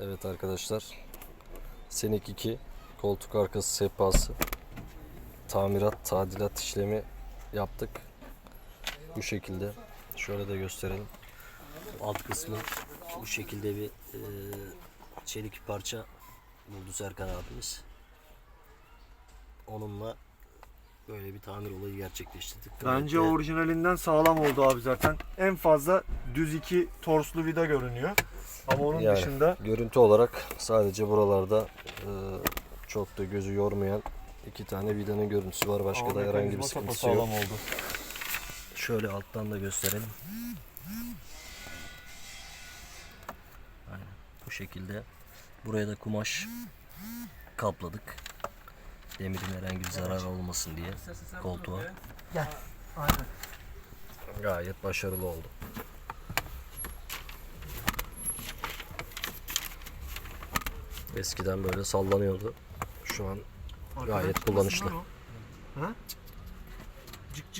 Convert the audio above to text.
Evet arkadaşlar. Senik 2 koltuk arkası sehpası tamirat, tadilat işlemi yaptık. Bu şekilde. Şöyle de gösterelim. Alt kısmı bu şekilde bir e, çelik parça buldu Serkan abimiz. Onunla böyle bir tamir olayı gerçekleştirdik. Bence Gayet de- orijinalinden sağlam oldu abi zaten. En fazla düz iki torslu vida görünüyor. Ama onun Yani dışında görüntü olarak sadece buralarda e, çok da gözü yormayan iki tane vidanın görüntüsü var. Başka da herhangi bir sıkıntısı yok. oldu. Şöyle alttan da gösterelim. Aynen bu şekilde. Buraya da kumaş kapladık. Demirin herhangi bir zarar olmasın diye koltuğa. Gayet başarılı oldu. Eskiden böyle sallanıyordu. Şu an Gayet kullanışlı. Ha? Cık cık